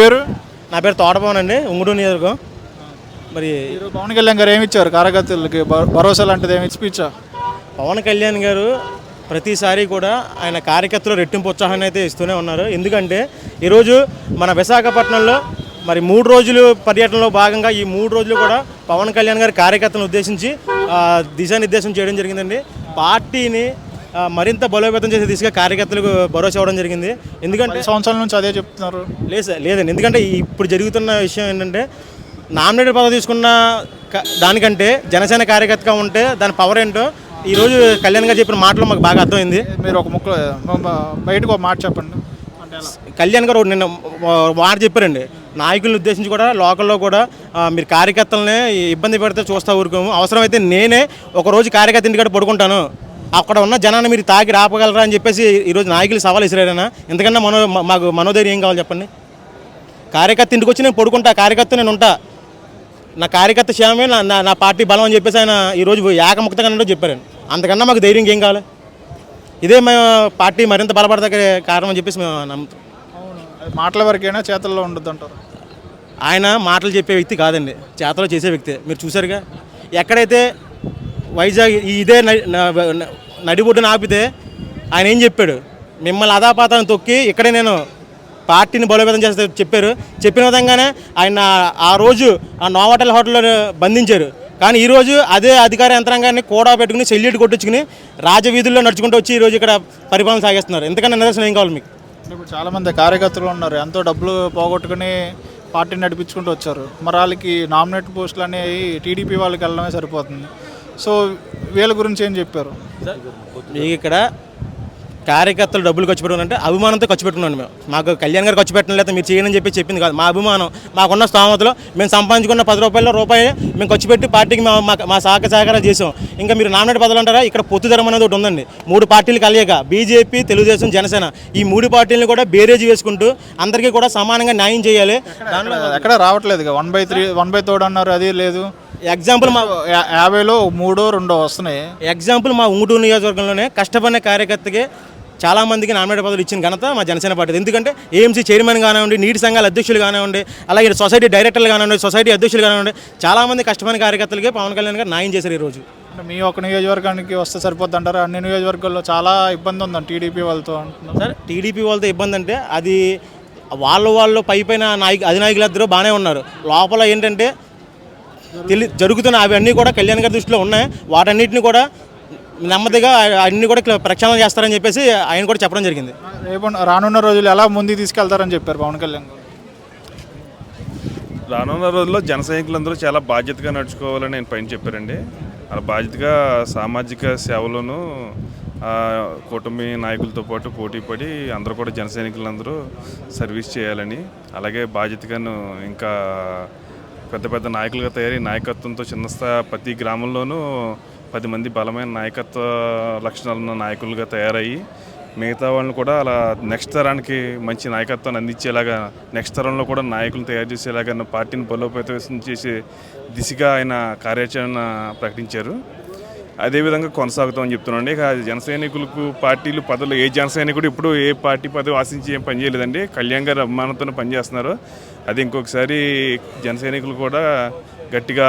పేరు? నా పేరు తోటపవన్ అండి ఉంగుడు నియోజకవర్గం. మరి పవన్ కళ్యాణ్ గారు ఏమి ఇచ్చారు కార్యకర్తలకి భరోసా లాంటిది ఏమి స్పీచ్ పవన్ కళ్యాణ్ గారు ప్రతిసారి కూడా ఆయన కార్యకర్తలు రెట్టింపు ఉత్సాహాన్ని అయితే ఇస్తూనే ఉన్నారు. ఎందుకంటే ఈరోజు మన విశాఖపట్నంలో మరి మూడు రోజులు పర్యటనలో భాగంగా ఈ మూడు రోజులు కూడా పవన్ కళ్యాణ్ గారి కార్యకర్తలను ఉద్దేశించి దిశానిర్దేశం చేయడం జరిగిందండి. పార్టీని మరింత బలోపేతం చేసే దిశగా కార్యకర్తలకు భరోసా ఇవ్వడం జరిగింది. ఎందుకంటే సంవత్సరాల నుంచి అదే చెప్తున్నారు. లేదు సార్ లేదండి. ఎందుకంటే ఇప్పుడు జరుగుతున్న విషయం ఏంటంటే నామినేటెడ్ పదవి తీసుకున్న దానికంటే జనసేన కార్యకర్తగా ఉంటే దాని పవర్ ఏంటో ఈరోజు కళ్యాణ్ గారు చెప్పిన మాటలు మాకు బాగా అర్థమైంది. మీరు ఒక ముక్క బయటకు ఒక మాట చెప్పండి? కళ్యాణ్ గారు నిన్న మాట చెప్పారండి. నాయకులను ఉద్దేశించి కూడా లోకల్లో కూడా మీరు కార్యకర్తలనే ఇబ్బంది పెడితే చూస్తా ఊరుకోము. అవసరమైతే నేనే ఒక రోజు కార్యకర్త ఇంటికాడ పడుకుంటాను. అక్కడ ఉన్న జనాన్ని మీరు తాకి రాపగలరా అని చెప్పేసి ఈరోజు నాయకులు సవాల్ ఇసిరారైనా ఎందుకన్నా మనో మాకు మనోధైర్యం ఏం కావాలి చెప్పండి? కార్యకర్త ఇంటికి వచ్చి నేను పడుకుంటా కార్యకర్త నేను ఉంటా. నా కార్యకర్త క్షేమమే నా నా- పార్టీ బలం అని చెప్పేసి ఆయన ఈరోజు ఏకముక్తంగా నన్ను చెప్పారు. అంతకన్నా మాకు ధైర్యం ఏం కావాలి? ఇదే మేము పార్టీ మరింత బలపడదగ్గ కారణం అని చెప్పేసి మేము నమ్ముతాం. మాటల వరకైనా చేతల్లో ఉండదు అంటారు ఆయన మాటలు చెప్పే వ్యక్తి కాదండి. చేతలో చేసే వ్యక్తి. మీరు చూసారుగా ఎక్కడైతే వైజాగ్ ఇదే న- నడిబొడ్డున ఆపితే ఆయన ఏం చెప్పాడు? మిమ్మల్ని అదాపాతాన్ని తొక్కి ఇక్కడే నేను పార్టీని బలోపేతం చేస్తే చెప్పారు. చెప్పిన విధంగానే ఆయన ఆ రోజు ఆ నోవాటల్ హోటల్లో బంధించారు. కానీ ఈరోజు అదే అధికార యంత్రాంగాన్ని కూడా పెట్టుకుని సెల్యూట్ కొట్టించుకుని రాజవీధుల్లో నడుచుకుంటూ వచ్చి ఈరోజు ఇక్కడ పరిపాలన సాగిస్తున్నారు. ఎందుకంటే నిదర్శనం ఏం కావాలి మీకు? ఇప్పుడు చాలామంది కార్యకర్తలు ఉన్నారు. ఎంతో డబ్బులు పోగొట్టుకుని పార్టీని నడిపించుకుంటూ వచ్చారు. మరి వాళ్ళకి నామినేట్ పోస్టులు అనేవి టీడీపీ వాళ్ళకి వెళ్ళడమే సరిపోతుంది. సో వీళ్ళ గురించి ఏం చెప్పారు? మీకు ఇక్కడ కార్యకర్తలు డబ్బులు ఖర్చు పెట్టుకుని అంటే అభిమానంతో ఖర్చు పెట్టుకున్నాను మేము. మాకు కళ్యాణ్ గారు ఖర్చు పెట్టడం లేదా మీరు చేయని చెప్పి చెప్పింది కాదు. మా అభిమానం మాకున్న స్తోమతలో మేము సంపాదించుకున్న పది రూపాయల రూపాయి మేము ఖర్చు పెట్టి పార్టీకి మా సహకార సహకారాలు చేసాం. ఇంకా మీరు నామినేట్ పదవులు అంటారా? ఇక్కడ పొత్తు ధరం అనేది ఒకటి ఉందండి. మూడు పార్టీలు కలియక బీజేపీ తెలుగుదేశం జనసేన ఈ మూడు పార్టీలను కూడా బేరేజ్ వేసుకుంటూ అందరికీ కూడా సమానంగా న్యాయం చేయాలి. దానిలో ఎక్కడ రావట్లేదు one by three one by third అన్నారు అది లేదు. ఎగ్జాంపుల్ మా యాభైలో మూడో రెండో వస్తున్నాయి. ఎగ్జాంపుల్ మా ఉంగుటూరు నియోజకవర్గంలోనే కష్టపడిన కార్యకర్తకి చాలా మందికి నామినేట్ పదవులు ఇచ్చిన ఘనత మా జనసేన పార్టీ ఎందుకంటే ఏఎంసీ చైర్మన్ కానివ్వండి నీటి సంఘాల అధ్యక్షులు కానివ్వండి అలాగే సొసైటీ డైరెక్టర్లు కానివ్వండి సొసైటీ అధ్యక్షులు కానివ్వండి చాలా మంది కష్టపడిన కార్యకర్తలకి పవన్ కళ్యాణ్ గారు న్యాయం చేశారు ఈరోజు. అంటే మీ ఒక నియోజకవర్గానికి వస్తే సరిపోద్ది అంటారా? అన్ని నియోజకవర్గాల్లో చాలా ఇబ్బంది ఉందండి టీడీపీ వాళ్ళతో అంటున్నారు. సార్ టీడీపీ వాళ్ళతో ఇబ్బంది అంటే అది వాళ్ళు వాళ్ళు పై పైన నాయకు అధినాయకులు ఇద్దరు బాగానే ఉన్నారు. లోపల ఏంటంటే తెలి జరుగుతున్న అవన్నీ కూడా కళ్యాణ్ గారి దృష్టిలో ఉన్నాయి. వాటన్నిటిని కూడా నెమ్మదిగా అన్ని కూడా ప్రక్షాళన చేస్తారని చెప్పేసి ఆయన కూడా చెప్పడం జరిగింది. రేపు రానున్న రోజులు ఎలా ముందుకు తీసుకెళ్తారని చెప్పారు పవన్ కళ్యాణ్ రానున్న రోజుల్లో జన సైనికులందరూ చాలా బాధ్యతగా నడుచుకోవాలని నేను పైన చెప్పారండి. అలా బాధ్యతగా సామాజిక సేవలోను ఆ, కూటమి నాయకులతో పాటు పోటీ పడి అందరూ కూడా జన సైనికులందరూ సర్వీస్ చేయాలని అలాగే బాధ్యతగాను ఇంకా పెద్ద పెద్ద నాయకులుగా తయారీ నాయకత్వంతో చిన్న స్థా ప్రతి గ్రామంలోనూ పది మంది బలమైన నాయకత్వ లక్షణాలున్న నాయకులుగా తయారయ్యి మిగతా వాళ్ళని కూడా అలా నెక్స్ట్ తరానికి మంచి నాయకత్వాన్ని అందించేలాగా నెక్స్ట్ తరంలో కూడా నాయకులను తయారు చేసేలాగా పార్టీని బలోపేతం చేసే దిశగా ఆయన కార్యాచరణ ప్రకటించారు. అదేవిధంగా కొనసాగుతామని చెప్తున్నాండి ఇక జన సైనికులకు పార్టీలు పదవులు ఏ జన సైనికుడు ఇప్పుడు ఏ పార్టీ పదవి ఆశించి ఏం పనిచేయలేదండి కళ్యాణ్ గారు అభిమానంతో పనిచేస్తున్నారు. అది ఇంకొకసారి జన సైనికులు కూడా గట్టిగా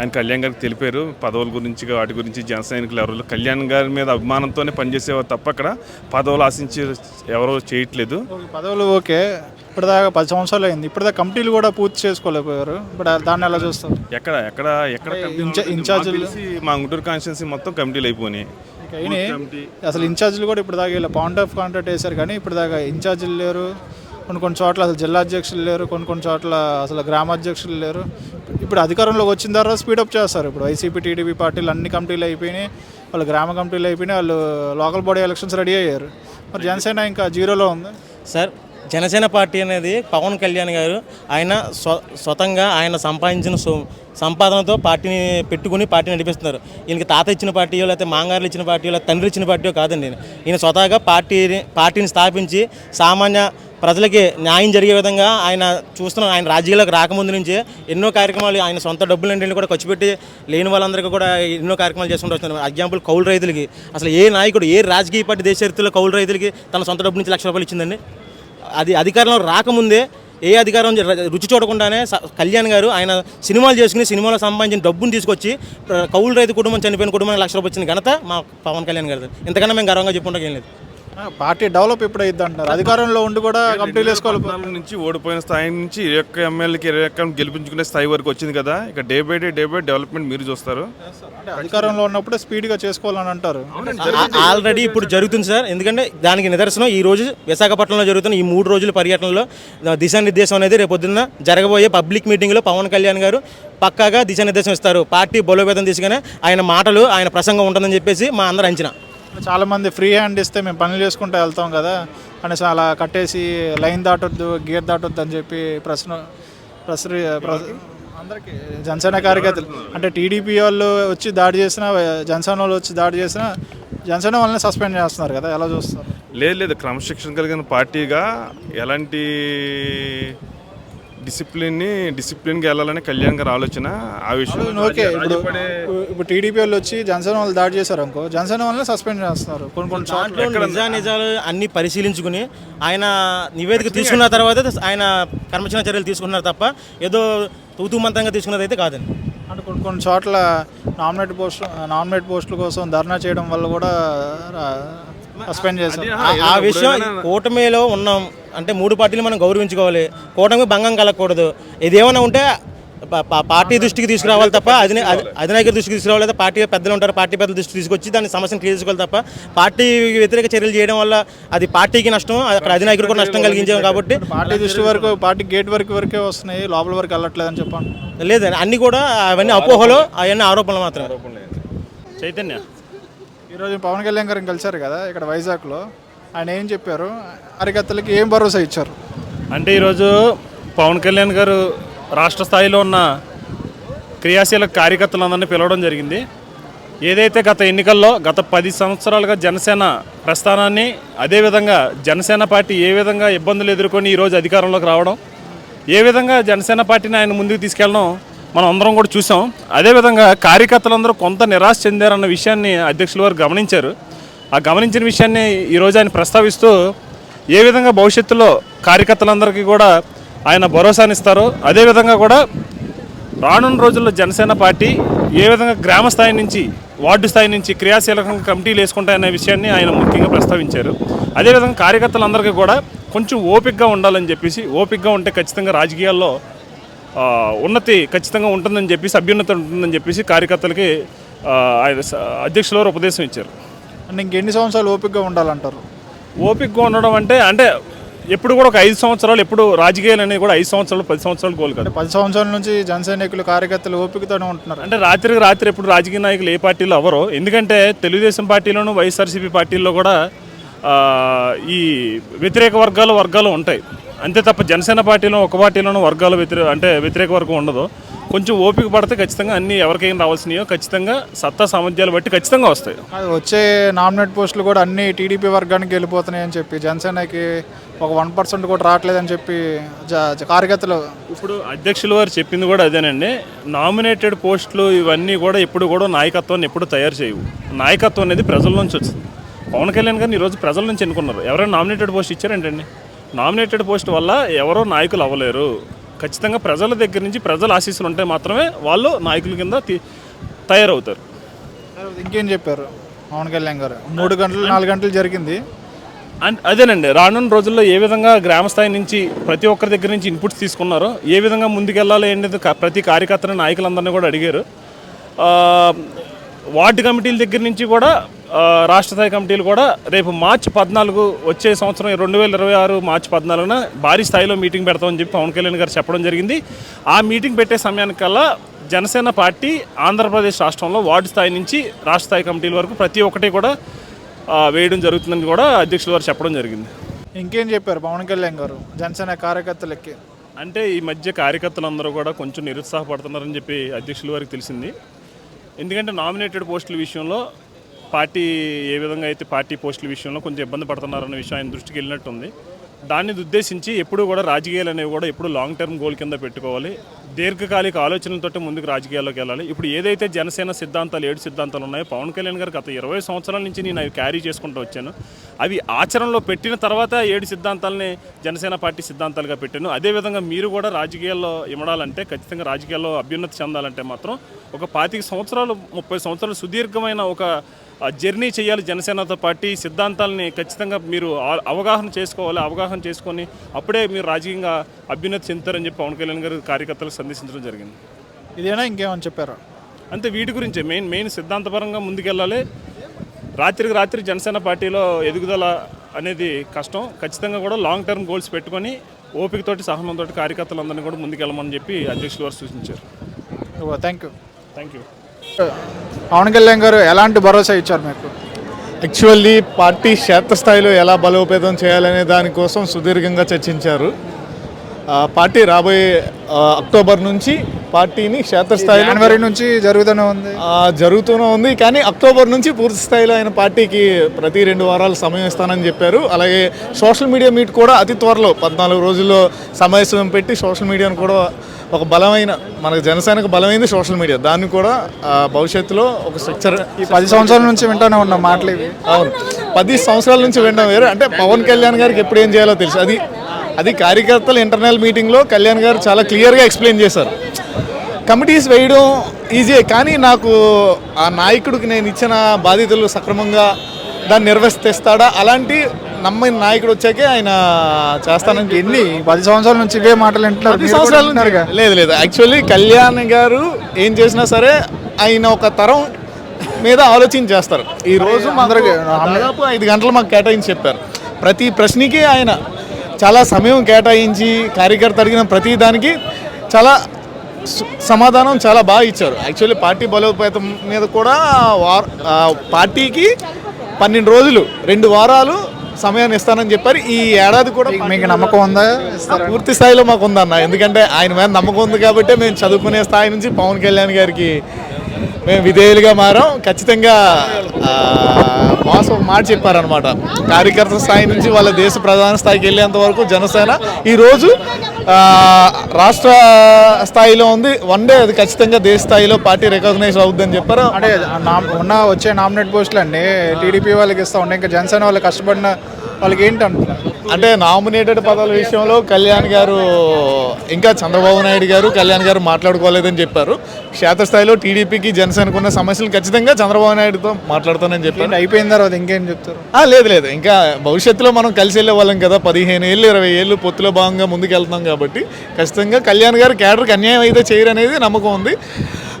ఆయన కళ్యాణ్ గారికి తెలిపారు. పదవుల గురించి వాటి గురించి జన సైనికులు ఎవరు కళ్యాణ్ గారి మీద అభిమానంతోనే పనిచేసేవారు తప్ప అక్కడ పదవులు ఆశించి ఎవరో చేయట్లేదు. పదవులు ఓకే. ఇప్పటిదాకా పది సంవత్సరాలు అయింది. ఇప్పటిదాకా కంప్లీట్లు కూడా పూర్తి చేసుకోలేకపోయారు. ఇప్పుడు దాన్ని ఎలా చూస్తారు? ఎక్కడ ఎక్కడ ఎక్కడ కమిటీలు? ఇన్ఛార్జీలు- మా గుంటూరు కాన్స్టిట్యున్సీ మొత్తం కమిటీలు అయిపోయినాయి. అసలు ఇన్ఛార్జీలు కూడా ఇప్పుడు దాకా ఇలా పాయింట్ ఆఫ్ కాంటాక్ట్ వేశారు కానీ ఇప్పుడు దాకా ఇన్ఛార్జీలు లేరు. కొన్ని కొన్ని చోట్ల అసలు జిల్లా అధ్యక్షులు లేరు కొన్ని కొన్ని చోట్ల అసలు గ్రామాధ్యక్షులు లేరు. ఇప్పుడు అధికారంలోకి వచ్చిన తర్వాత స్పీడప్ చేస్తారు. ఇప్పుడు వైసీపీ టీడీపీ పార్టీలు అన్ని కమిటీలు అయిపోయినాయి వాళ్ళు గ్రామ కమిటీలు అయిపోయినాయి వాళ్ళు లోకల్ బాడీ ఎలక్షన్స్ రెడీ అయ్యారు. మరి జనసేన ఇంకా జీరోలో ఉంది. సార్ జనసేన పార్టీ అనేది పవన్ కళ్యాణ్ గారు ఆయన స్వ స్వతంగా ఆయన సంపాదించిన సో సంపాదనతో పార్టీని పెట్టుకుని పార్టీని నడిపిస్తున్నారు. ఈయనకి తాత ఇచ్చిన పార్టీయో లేకపోతే మాంగారులు ఇచ్చిన పార్టీయో లేకపోతే తండ్రి ఇచ్చిన పార్టీయో కాదండి ఈయన స్వతహాగా పార్టీని పార్టీని స్థాపించి సామాన్య ప్రజలకి న్యాయం జరిగే విధంగా ఆయన చూస్తున్నాం ఆయన రాజకీయాలకు రాకముందు నుంచే ఎన్నో కార్యక్రమాలు ఆయన సొంత డబ్బులు కూడా ఖర్చు పెట్టి లేని వాళ్ళందరికీ కూడా ఎన్నో కార్యక్రమాలు చేసుకుంటూ వస్తున్నారు ఎగ్జాంపుల్ కౌలు రైతులకి. అసలు ఏ నాయకుడు ఏ రాజకీయ పార్టీ దేశ చరిత్రలో కౌలు రైతులకి తన సొంత డబ్బు నుంచి లక్ష రూపాయలు ఇచ్చిందండి? అది అధికారంలో రాకముందే ఏ అధికారం రుచి చూడకుండానే స- కళ్యాణ్ గారు ఆయన సినిమాలు చేసుకుని సినిమాలో సంపాదించిన డబ్బును తీసుకొచ్చి కౌలు రైతు కుటుంబం చనిపోయిన కుటుంబానికి లక్ష రూపాయలు వచ్చిన ఘనత మా పవన్ కళ్యాణ్ గారు ఇంతకన్నా మేము గర్వంగా చెప్పుకుంటాం ఏం లేదు. పార్టీ డెవలప్ ఎప్పుడు అయ్యిద్ది అంటున్నారు. అధికారంలో ఉండి కూడా కంపెనీలు వేసుకోవాలి పద్నాలుగు నుంచి ఓడిపోయిన స్థాయి నుంచి ఇరవై ఒక్క ఎమ్మెల్యేకి ఇరవై ఒక్క గెలిపించుకునే స్థాయి వరకు వచ్చింది కదా. ఇక day by day day by development మీరు చూస్తారు. అంటే అధికారంలో ఉన్నప్పుడే స్పీడ్గా చేసుకోవాలని అంటారు. ఆల్రెడీ ఇప్పుడు జరుగుతుంది సార్ ఎందుకంటే దానికి నిదర్శనం ఈ రోజు విశాఖపట్నంలో జరుగుతున్న ఈ మూడు రోజుల పర్యటనలో దిశానిర్దేశం అనేది రేపు పొద్దున్న జరగబోయే పబ్లిక్ మీటింగ్లో పవన్ కళ్యాణ్ గారు పక్కాగా దిశానిర్దేశం ఇస్తారు. పార్టీ బలోపేతం తీసుకునే ఆయన మాటలు ఆయన ప్రసంగం ఉంటుందని చెప్పేసి మా అందరు అంచనా. చాలా మంది ఫ్రీ హ్యాండ్ ఇస్తే మేము పనులు చేసుకుంటూ వెళ్తాం కదా. అనేసి అలా కట్టేసి లైన్ దాటొద్దు గేర్ దాటొద్దు అని చెప్పి ప్రశ్న ప్రసరి అందరికీ జనసేన కార్యకర్తలు అంటే టీడీపీ వాళ్ళు వచ్చి దాడి చేసిన జనసేన వాళ్ళు వచ్చి దాడి చేసిన జనసేన వాళ్ళని సస్పెండ్ చేస్తున్నారు కదా. ఎలా చూస్తారు? లేదు లేదు. క్రమశిక్షణ కలిగిన పార్టీగా ఎలాంటి డిసిప్లిన్ని డిసిప్లిన్కి వెళ్ళాలని కళ్యాణ్ గారి ఆలోచన ఆ విషయం ఓకే. ఇప్పుడు ఇప్పుడు టీడీపీ వాళ్ళు వచ్చి జనసేన వాళ్ళు దాడి చేశారు అనుకో జనసేన వాళ్ళని సస్పెండ్ చేస్తున్నారు. కొన్ని కొన్ని చోట్ల దాంట్లో నిజా నిజాలు అన్ని పరిశీలించుకుని ఆయన నివేదిక తీసుకున్న తర్వాత ఆయన కర్మచరణ చర్యలు తీసుకున్నారు తప్ప ఏదో తూతూ మంత్రంగా తీసుకున్నది అయితే కాదండి. అంటే కొన్ని కొన్ని చోట్ల నామినేట్ పోస్ట్ నామినేట్ పోస్టుల కోసం ధర్నా చేయడం వల్ల కూడా సస్పెండ్ చేశారు ఆ- విషయం కూటమిలో ఉన్నాం. అంటే మూడు పార్టీలు మనం గౌరవించుకోవాలి. కూటమి భంగం కలగకూడదు. ఇదేమైనా ఉంటే ప- ప- పార్టీ దృష్టికి తీసుకురావాలి తప్ప అధిన అధి- అధినాయకుడి దృష్టికి తీసుకురావాలి లేదా పార్టీ పెద్దలు ఉంటారు పార్టీ పెద్దల దృష్టికి తీసుకొచ్చి దాని సమస్యను క్లియర్ చేసుకోవాలి తప్ప పార్టీ వ్యతిరేక చర్యలు చేయడం వల్ల అది పార్టీకి నష్టం అక్కడ అధినాయకుడు కూడా నష్టం కలిగించాం కాబట్టి పార్టీ దృష్టి వరకు పార్టీ గేట్ వరకు వరకే వస్తున్నాయి లోపల వరకు వెళ్ళట్లేదని చెప్పండి. లేదండి అన్ని కూడా అవన్నీ అపోహలు అవన్నీ ఆరోపణలు మాత్రమే. చైతన్య. ఈరోజు పవన్ కళ్యాణ్ గారిని కలిశారు కదా ఇక్కడ వైజాగ్లో. ఆయన ఏం చెప్పారు? అరికత్తలకి ఏం భరోసా ఇచ్చారు? అంటే ఈరోజు పవన్ కళ్యాణ్ గారు రాష్ట్ర స్థాయిలో ఉన్న క్రియాశీల కార్యకర్తలందరినీ పిలవడం జరిగింది. ఏదైతే గత ఎన్నికల్లో గత పది సంవత్సరాలుగా జనసేన ప్రస్థానాన్ని అదేవిధంగా జనసేన పార్టీ ఏ విధంగా ఇబ్బందులు ఎదుర్కొని ఈరోజు అధికారంలోకి రావడం ఏ విధంగా జనసేన పార్టీని ఆయన ముందుకు తీసుకెళ్ళడం మనం అందరం కూడా చూసాం. అదేవిధంగా కార్యకర్తలందరూ కొంత నిరాశ చెందారన్న విషయాన్ని అధ్యక్షుల వారు గమనించారు. ఆ గమనించిన విషయాన్ని ఈరోజు ఆయన ప్రస్తావిస్తూ ఏ విధంగా భవిష్యత్తులో కార్యకర్తలందరికీ కూడా ఆయన భరోసానిస్తారో అదేవిధంగా కూడా రానున్న రోజుల్లో జనసేన పార్టీ ఏ విధంగా గ్రామ స్థాయి నుంచి వార్డు స్థాయి నుంచి క్రియాశీలకంగా కమిటీలు వేసుకుంటాయనే విషయాన్ని ఆయన ముఖ్యంగా ప్రస్తావించారు. అదేవిధంగా కార్యకర్తలందరికీ కూడా కొంచెం ఓపిక్గా ఉండాలని చెప్పేసి ఓపిక్గా ఉంటే ఖచ్చితంగా రాజకీయాల్లో ఉన్నతి ఖచ్చితంగా ఉంటుందని చెప్పేసి అభ్యున్నతి ఉంటుందని చెప్పేసి కార్యకర్తలకి ఆయన అధ్యక్షుల వారు ఉపదేశం ఇచ్చారు. అంటే ఇంకెన్ని సంవత్సరాలు ఓపికగా ఉండాలంటారు? ఓపికగా ఉండడం అంటే అంటే ఎప్పుడు కూడా ఒక ఐదు సంవత్సరాలు ఎప్పుడు రాజకీయాలు అనేది కూడా ఐదు సంవత్సరాలు పది సంవత్సరాలు గోల్ కాదు. పది సంవత్సరాల నుంచి జన సైనికులు కార్యకర్తలు ఓపికతోనే ఉంటున్నారు. అంటే రాత్రికి రాత్రి ఎప్పుడు రాజకీయ నాయకులు ఏ పార్టీలో అవ్వరు ఎందుకంటే తెలుగుదేశం పార్టీలోను వైఎస్ఆర్సీపీ పార్టీల్లో కూడా ఈ వ్యతిరేక వర్గాలు వర్గాలు ఉంటాయి. అంతే తప్ప జనసేన పార్టీలో ఒక పార్టీలోనూ వర్గాలు వ్యతిరేక అంటే వ్యతిరేక వర్గం ఉండదు. కొంచెం ఓపిక పడితే ఖచ్చితంగా అన్ని ఎవరికైనా రావాల్సినయో ఖచ్చితంగా సత్తా సామర్థ్యాలు బట్టి ఖచ్చితంగా వస్తాయి. వచ్చే నామినేట్ పోస్టులు కూడా అన్ని టీడీపీ వర్గానికి వెళ్ళిపోతున్నాయి అని చెప్పి జనసేనకి ఒక వన్ పర్సెంట్ కూడా రావట్లేదని చెప్పి కార్యకర్తలు ఇప్పుడు అధ్యక్షుల వారు చెప్పింది కూడా అదేనండి. నామినేటెడ్ పోస్టులు ఇవన్నీ కూడా ఎప్పుడు కూడా నాయకత్వాన్ని ఎప్పుడు తయారు చేయవు. నాయకత్వం అనేది ప్రజల నుంచి వచ్చింది. పవన్ కళ్యాణ్ గారిని ఈరోజు ప్రజల నుంచి ఎన్నుకున్నారు. ఎవరైనా నామినేటెడ్ పోస్ట్ ఇచ్చారేంటండి? నామినేటెడ్ పోస్ట్ వల్ల ఎవరో నాయకులు అవ్వలేరు. ఖచ్చితంగా ప్రజల దగ్గర నుంచి ప్రజల ఆశీస్సులు ఉంటే మాత్రమే వాళ్ళు నాయకుల కింద తయారవుతారు. ఇంకేం చెప్పారు పవన్ కళ్యాణ్ గారు? మూడు గంటలు నాలుగు గంటలు జరిగింది. అండ్ అదేనండి. రానున్న రోజుల్లో ఏ విధంగా గ్రామ స్థాయి నుంచి ప్రతి ఒక్కరి దగ్గర నుంచి ఇన్పుట్స్ తీసుకున్నారో ఏ విధంగా ముందుకెళ్ళాలి ఏంటి ప్రతి కార్యకర్తని నాయకులందరినీ కూడా అడిగారు. వార్డు కమిటీల దగ్గర నుంచి కూడా రాష్ట్ర స్థాయి కమిటీలు కూడా రేపు మార్చి పద్నాలుగు వచ్చే సంవత్సరం రెండు వేల ఇరవై ఆరు మార్చి పద్నాలుగున భారీ స్థాయిలో మీటింగ్ పెడతామని చెప్పి పవన్ కళ్యాణ్ గారు చెప్పడం జరిగింది. ఆ మీటింగ్ పెట్టే సమయానికల్లా జనసేన పార్టీ ఆంధ్రప్రదేశ్ రాష్ట్రంలో వార్డు స్థాయి నుంచి రాష్ట్ర స్థాయి కమిటీల వరకు ప్రతి ఒక్కటి కూడా వేయడం జరుగుతుందని కూడా అధ్యక్షుల వారు చెప్పడం జరిగింది. ఇంకేం చెప్పారు పవన్ కళ్యాణ్ గారు? జనసేన కార్యకర్తలకి. అంటే ఈ మధ్య కార్యకర్తలందరూ కూడా కొంచెం నిరుత్సాహపడుతున్నారని చెప్పి అధ్యక్షుల వారికి తెలిసింది. ఎందుకంటే నామినేటెడ్ పోస్టుల విషయంలో పార్టీ ఏ విధంగా అయితే పార్టీ పోస్టుల విషయంలో కొంచెం ఇబ్బంది పడుతున్నారన్న విషయం ఆయన దృష్టికి వెళ్ళినట్టుంది. దాన్ని ఉద్దేశించి ఎప్పుడు కూడా రాజకీయాలు అనేవి కూడా ఎప్పుడు లాంగ్ టర్మ్ గోల్ కింద పెట్టుకోవాలి. దీర్ఘకాలిక ఆలోచనలతోటి ముందుకు రాజకీయాల్లోకి వెళ్ళాలి. ఇప్పుడు ఏదైతే జనసేన సిద్ధాంతాలు ఏడు సిద్ధాంతాలు ఉన్నాయో పవన్ కళ్యాణ్ గారు గత ఇరవై సంవత్సరాల నుంచి నేను అవి క్యారీ చేసుకుంటూ వచ్చాను. అవి ఆచరణలో పెట్టిన తర్వాత ఏడు సిద్ధాంతాలని జనసేన పార్టీ సిద్ధాంతాలుగా పెట్టాను. అదేవిధంగా మీరు కూడా రాజకీయాల్లో ఇమడాలంటే ఖచ్చితంగా రాజకీయాల్లో అభ్యున్నతి చెందాలంటే మాత్రం ఒక పాతిక సంవత్సరాలు ముప్పై సంవత్సరాలు సుదీర్ఘమైన ఒక జర్నీ చేయాలి జనసేనతో పార్టీ సిద్ధాంతాలని ఖచ్చితంగా మీరు అవగాహన చేసుకోవాలి అవగాహన చేసుకొని అప్పుడే మీరు రాజకీయంగా అభ్యున్నతి చెందుతారని చెప్పి పవన్ కళ్యాణ్ గారు కార్యకర్తలకు సందేశించడం జరిగింది. ఇదేనా ఇంకేమని చెప్పారా? అంతే వీటి గురించే మెయిన్ మెయిన్ సిద్ధాంతపరంగా ముందుకెళ్ళాలి. రాత్రికి రాత్రి జనసేన పార్టీలో ఎదుగుదల అనేది కష్టం. ఖచ్చితంగా కూడా లాంగ్ టర్మ్ గోల్స్ పెట్టుకొని ఓపికతోటి సహనంతో కార్యకర్తలందరినీ కూడా ముందుకెళ్ళమని చెప్పి అధ్యక్షులు వారు సూచించారు. Thank you thank you Pawan Kalyan garu ఎలాంటి భరోసా ఇచ్చారు మీకు? యాక్చువల్లీ పార్టీ క్షేత్రస్థాయిలో ఎలా బలోపేతం చేయాలనే దానికోసం సుదీర్ఘంగా చర్చించారు. పార్టీ రాబోయే అక్టోబర్ నుంచి పార్టీని క్షేత్రస్థాయిలో జనవరి నుంచి జరుగుతూనే ఉంది. జరుగుతూనే ఉంది. కానీ అక్టోబర్ నుంచి పూర్తి స్థాయిలో ఆయన పార్టీకి ప్రతి రెండు వారాలు సమయం ఇస్తానని చెప్పారు. అలాగే సోషల్ మీడియా మీట్ కూడా అతి త్వరలో పద్నాలుగు రోజుల్లో సమావేశం పెట్టి సోషల్ మీడియాను కూడా ఒక బలమైన మనకు జనసేనకు బలమైంది సోషల్ మీడియా. దాన్ని కూడా భవిష్యత్తులో ఒక స్ట్రక్చర్ ఈ పది సంవత్సరాల నుంచి వింటూనే ఉన్నాం మాటలు అవును. పది సంవత్సరాల నుంచి వినడం వేరు. అంటే పవన్ కళ్యాణ్ గారికి ఎప్పుడు ఏం చేయాలో తెలుసు. అది అది కార్యకర్తల ఇంటర్నల్ మీటింగ్లో కళ్యాణ్ గారు చాలా క్లియర్గా ఎక్స్ప్లెయిన్ చేశారు. కమిటీస్ వేయడం ఈజీ కానీ నాకు ఆ నాయకుడికి నేను ఇచ్చిన బాధ్యతలు సక్రమంగా దాన్ని నిర్వర్తిస్తాడా? అలాంటి నమ్మని నాయకుడు వచ్చాకే ఆయన చేస్తానని ఎన్ని పది సంవత్సరాల నుంచి ఇవే మాటలు వింటున్నారు. పది సంవత్సరాల లేదు లేదు. యాక్చువల్లీ కళ్యాణ్ గారు ఏం చేసినా సరే ఆయన ఒక తరం మీద ఆలోచించి చేస్తారు. ఈ రోజు అందరికీ దాదాపు ఐదు గంటలు మాకు కేటాయించి చెప్పారు. ప్రతి ప్రశ్నకి ఆయన చాలా సమయం కేటాయించి కార్యకర్త అడిగిన ప్రతి దానికి చాలా సమాధానం చాలా బాగా ఇచ్చారు. యాక్చువల్లీ పార్టీ బలోపేతం మీద కూడా పార్టీకి పన్నెండు రోజులు రెండు వారాలు సమయాన్ని ఇస్తానని చెప్పారు. ఈ ఏడాది కూడా మీకు నమ్మకం ఉందా? పూర్తి స్థాయిలో మాకు ఉందన్న ఎందుకంటే ఆయన మీద నమ్మకం ఉంది కాబట్టి మేము చదువుకునే స్థాయి నుంచి పవన్ కళ్యాణ్ గారికి మేము విధేయులుగా మారాం. ఖచ్చితంగా బాస్ ఒక మాట చెప్పారనమాట కార్యకర్త స్థాయి నుంచి వాళ్ళ దేశ ప్రధాన స్థాయికి వెళ్ళేంత వరకు జనసేన ఈరోజు రాష్ట్ర స్థాయిలో ఉంది. వన్ డే అది ఖచ్చితంగా దేశ స్థాయిలో పార్టీ రికగ్నైజ్ అవుద్దని చెప్పారు. అంటే నా- ఉన్న వచ్చే నామినేట్ పోస్టులు అండి టీడీపీ వాళ్ళకి ఇస్తా ఉండే ఇంకా జనసేన వాళ్ళు కష్టపడిన వాళ్ళకి ఏంటి అంటున్నారు అంటే నామినేటెడ్ పదవుల విషయంలో కళ్యాణ్ గారు ఇంకా చంద్రబాబు నాయుడు గారు కళ్యాణ్ గారు మాట్లాడుకోలేదని చెప్పారు. క్షేత్రస్థాయిలో టీడీపీకి జనసేనకు ఉన్న సమస్యలు ఖచ్చితంగా చంద్రబాబు నాయుడుతో మాట్లాడతానని చెప్పారు. అయిపోయిన తర్వాత ఇంకేం చెప్తారు? లేదు లేదు. ఇంకా భవిష్యత్తులో మనం కలిసి వెళ్ళే వాళ్ళం కదా. పదిహేను ఏళ్ళు ఇరవై ఏళ్ళు పొత్తులో భాగంగా ముందుకు వెళ్తున్నాం కాబట్టి ఖచ్చితంగా కళ్యాణ్ గారు క్యాడర్కి అన్యాయం అయితే చేయరనేది నమ్మకం ఉంది.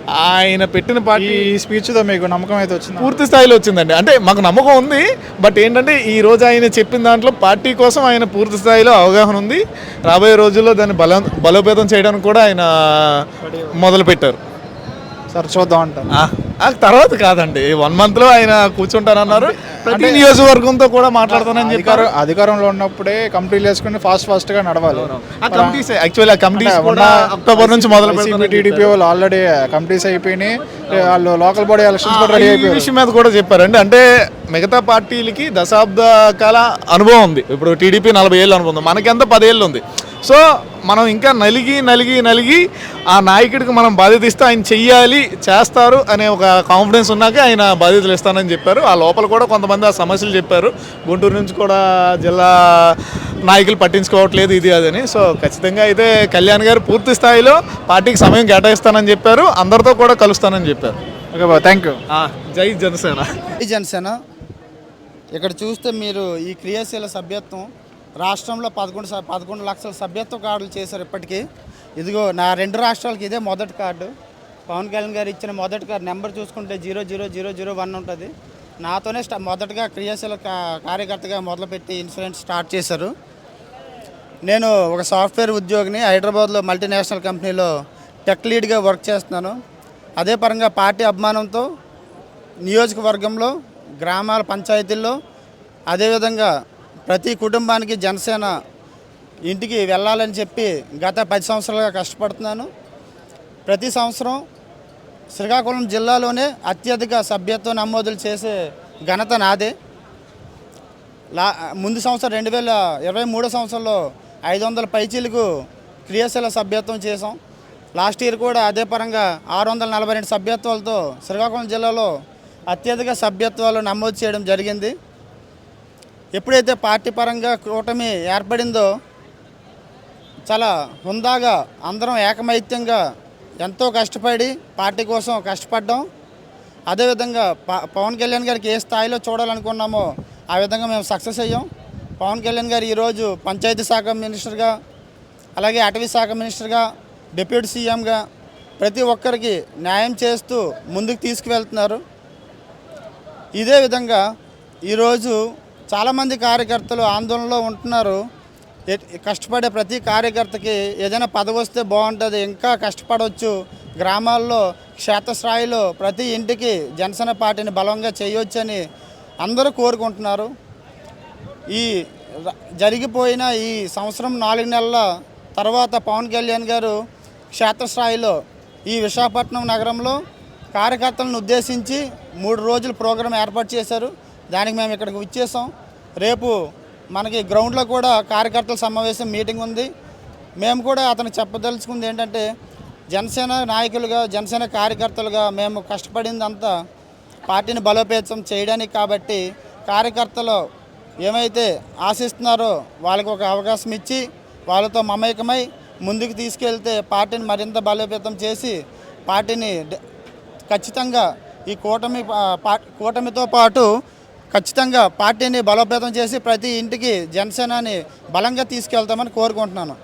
ఆయన పెట్టిన పార్టీ ఈ స్పీచ్తో మీకు నమ్మకం అయితే వచ్చింది? పూర్తి స్థాయిలో వచ్చిందండి. అంటే మాకు నమ్మకం ఉంది బట్ ఏంటంటే ఈ రోజు ఆయన చెప్పిన దాంట్లో పార్టీ కోసం ఆయన పూర్తి స్థాయిలో అవగాహన ఉంది. రాబోయే రోజుల్లో దాన్ని బల బలోపేతం చేయడానికి కూడా ఆయన మొదలుపెట్టారు. సరే చూద్దాం అంటారు. తర్వాత కాదండి. వన్ మంత్లో ఆయన కూర్చుంటానన్నారు. ప్రతి నియోజకవర్గంతో కూడా మాట్లాడతానని చెప్పారు. అధికారం అధికారంలో ఉన్నప్పుడే కంప్లీట్ చేసుకుని ఫాస్ట్ ఫాస్ట్గా నడవాలి. కమిటీస్ యాక్చువల్లీ ఆ కమిటీస్ కూడా అక్టోబర్ నుంచి మొదలు టీడీపీ వాళ్ళు ఆల్రెడీ కంప్లీట్స్ అయిపోయినాయి. వాళ్ళు లోకల్ బాడీ ఎలక్షన్స్ కూడా రెడీ ఈ అయిపోయారు. విషయం మీద కూడా చెప్పారండి. అంటే మిగతా పార్టీలకి దశాబ్ద కాల అనుభవం ఉంది. ఇప్పుడు టీడీపీ నలభై ఏళ్ళు అనుభవం ఉంది మనకెంత పదేళ్ళు ఉంది? సో మనం ఇంకా నలిగి నలిగి నలిగి ఆ నాయకుడికి మనం బాధ్యత ఇస్తే ఆయన చెయ్యాలి చేస్తారు అనే ఒక కాన్ఫిడెన్స్ ఉన్నాక ఆయన బాధ్యతలు ఇస్తానని చెప్పారు. ఆ లోపల కూడా కొంతమంది ఆ సమస్యలు చెప్పారు. గుంటూరు నుంచి కూడా జిల్లా నాయకులు పట్టించుకోవట్లేదు ఇది అదని సో ఖచ్చితంగా అయితే కళ్యాణ్ గారు పూర్తి స్థాయిలో పార్టీకి సమయం కేటాయిస్తానని చెప్పారు. అందరితో కూడా కలుస్తానని చెప్పారు. ఓకే బాబు థ్యాంక్ యూ ఆ, జై జనసేన. ఈ జనసేన. ఇక్కడ చూస్తే మీరు ఈ క్రియాశీల సభ్యత్వం రాష్ట్రంలో పదకొండు స- పదకొండు లక్షల సభ్యత్వ కార్డులు చేశారు ఇప్పటికీ. ఇదిగో నా రెండు రాష్ట్రాలకి ఇదే మొదటి కార్డు. పవన్ కళ్యాణ్ గారు ఇచ్చిన మొదటి కార్డు నెంబర్ చూసుకుంటే zero zero zero zero one ఉంటుంది. నాతోనే స్టా మొదటగా క్రియాశీల కార్యకర్తగా మొదలుపెట్టి ఇన్సూరెన్స్ స్టార్ట్ చేశారు. నేను ఒక సాఫ్ట్వేర్ ఉద్యోగిని హైదరాబాద్లో మల్టీనేషనల్ కంపెనీలో టెక్ లీడ్గా వర్క్ చేస్తున్నాను. అదే పరంగా పార్టీ అభిమానంతో నియోజకవర్గంలో గ్రామాల పంచాయతీల్లో అదేవిధంగా ప్రతి కుటుంబానికి జనసేన ఇంటికి వెళ్ళాలని చెప్పి గత పది సంవత్సరాలుగా కష్టపడుతున్నాను. ప్రతి సంవత్సరం శ్రీకాకుళం జిల్లాలోనే అత్యధిక సభ్యత్వ నమోదులు చేసే ఘనత నాదే. లా ముందు సంవత్సరం రెండు వేల ఇరవై మూడో సంవత్సరంలో ఐదు వందల పైచీలకు క్రియాశీల సభ్యత్వం చేసాం లాస్ట్ ఇయర్ కూడా అదే పరంగా ఆరు వందల నలభై రెండు సభ్యత్వాలతో శ్రీకాకుళం జిల్లాలో అత్యధిక సభ్యత్వాలు నమోదు చేయడం జరిగింది. ఎప్పుడైతే పార్టీ పరంగా కూటమి ఏర్పడిందో చాలా హుందాగా అందరం ఏకమైత్యంగా ఎంతో కష్టపడి పార్టీ కోసం కష్టపడ్డాం. అదేవిధంగా పవన్ కళ్యాణ్ గారికి ఏ స్థాయిలో చూడాలనుకున్నామో ఆ విధంగా మేము సక్సెస్ అయ్యాం. పవన్ కళ్యాణ్ గారు ఈరోజు పంచాయతీ శాఖ మినిస్టర్గా అలాగే అటవీ శాఖ మినిస్టర్గా డిప్యూటీ సీఎంగా ప్రతి ఒక్కరికి న్యాయం చేస్తూ ముందుకు తీసుకువెళ్తున్నారు. ఇదే విధంగా ఈరోజు చాలామంది కార్యకర్తలు ఆందోళనలో ఉంటున్నారు. కష్టపడే ప్రతి కార్యకర్తకి ఏదైనా పదవి వస్తే బాగుంటుంది ఇంకా కష్టపడవచ్చు గ్రామాల్లో క్షేత్రస్థాయిలో ప్రతి ఇంటికి జనసేన పార్టీని బలంగా చేయొచ్చని అందరూ కోరుకుంటున్నారు. ఈ జరిగిపోయిన ఈ సంవత్సరం నాలుగు నెలల తర్వాత పవన్ కళ్యాణ్ గారు క్షేత్రస్థాయిలో ఈ విశాఖపట్నం నగరంలో కార్యకర్తలను ఉద్దేశించి మూడు రోజుల ప్రోగ్రాం ఏర్పాటు చేశారు. దానికి మేము ఇక్కడికి వచ్చేసాం. రేపు మనకి గ్రౌండ్లో కూడా కార్యకర్తల సమావేశం మీటింగ్ ఉంది. మేము కూడా అతను చెప్పదలుచుకుంది ఏంటంటే జనసేన నాయకులుగా జనసేన కార్యకర్తలుగా మేము కష్టపడిందంతా పార్టీని బలోపేతం చేయడానికి కాబట్టి కార్యకర్తలు ఏమైతే ఆశిస్తున్నారో వాళ్ళకి ఒక అవకాశం ఇచ్చి వాళ్ళతో మమేకమై ముందుకు తీసుకెళ్తే పార్టీని మరింత బలోపేతం చేసి పార్టీని ఖచ్చితంగా ఈ కూటమి పా- కూటమితో పాటు ఖచ్చితంగా పార్టీని బలోపేతం చేసి ప్రతి ఇంటికి జనసేనని బలంగా తీసుకెళ్తామని కోరుకుంటున్నాను.